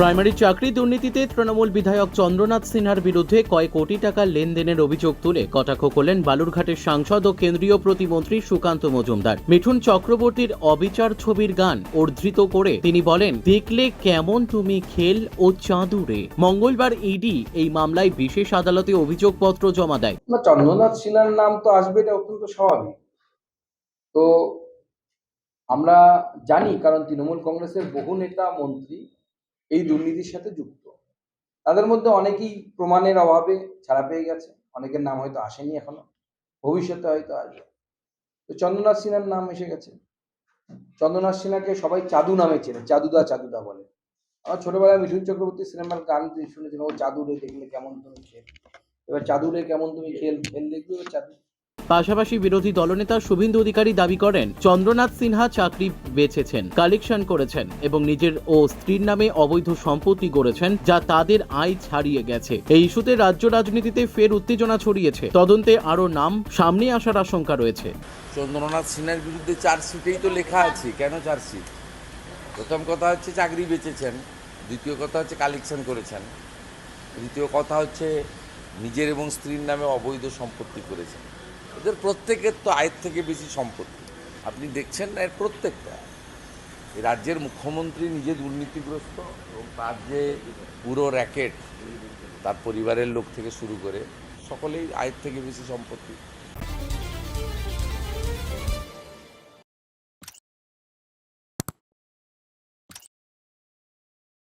Primary চাকরি দুর্নীতিতে তৃণমূল বিধায়ক চন্দ্রনাথ সিনহার বিরুদ্ধে কয়েক কোটি টাকার লেনদেনের অভিযোগ তুলে কটাক্ষ করলেন বালুরঘাটের সাংসদ ও কেন্দ্রীয় প্রতিমন্ত্রী সুকান্ত মজুমদার। মিঠুন চক্রবর্তীর অবিচার ছবির গান উদ্ধৃত করে তিনি বলেন, দেখলে কেমন তুমি খেল ও চাঁদুরে। মঙ্গলবার ইডি এই মামলায় বিশেষ আদালতে অভিযোগপত্র জমা দেয়। চন্দ্রনাথ সিনহার নাম তো আসবে, এটা অত্যন্ত স্বাভাবিক। তো আমরা জানি, কারণ তৃণমূল কংগ্রেসের বহু নেতা, মন্ত্রী এই দুর্নীতির সাথে যুক্ত। তাদের মধ্যে অনেকেই প্রমাণের অভাবে ছাড়া পেয়ে গেছে। অনেকের নাম হয়তো আসেনি এখনও। ভবিষ্যতে হয়তো আসবে। তো চন্দ্রনাথ সিনহার নাম এসে গেছে। চন্দ্রনাথ সিনহাকে সবাই চাদু নামে চেনে, চাদুদা চাদুদা বলে। আমার ছোটবেলায় মিঠুন চক্রবর্তী সিনেমার গান শুনেছিলাম, ও চাদুরে দেখলে কেমন তুমি খেল এবার চাদুরে কেমন তুমি খেল খেল দেখবে চাদু? পাশাপাশি বিরোধী দলনেতা শুভেন্দু অধিকারী দাবি করেন, চন্দ্রনাথ সিনহা চাকরি বেচেছেন কালেকশন করেছেন এবং নিজের ও স্ত্রীর নামে অবৈধ সম্পত্তি গড়েছেন যা তাদের আয় ছাড়িয়ে গেছে। এই ইস্যুতে রাজ্য রাজনীতিতে ফের উত্তেজনা ছড়িয়েছে। তদন্তে আরও নাম সামনে আসার আশঙ্কা রয়েছে। চন্দ্রনাথ সিনহার বিরুদ্ধে চার্জশিটেই তো লেখা আছে। কেন চার্জশিট প্রথম কথা হচ্ছে চাকরি বেচেছেন, দ্বিতীয় কথা হচ্ছে কালেকশন করেছেন, তৃতীয় কথা হচ্ছে নিজের এবং স্ত্রীর নামে অবৈধ সম্পত্তি করেছেন। এদের প্রত্যেকের তো আয়ের থেকে বেশি সম্পত্তি। আপনি দেখছেন না এর প্রত্যেকটা। রাজ্যের মুখ্যমন্ত্রী নিজে দুর্নীতিগ্রস্ত এবং তার যে পুরো র্যাকেট তার পরিবারের লোক থেকে শুরু করে সকলেই আয়ের থেকে বেশি সম্পত্তি।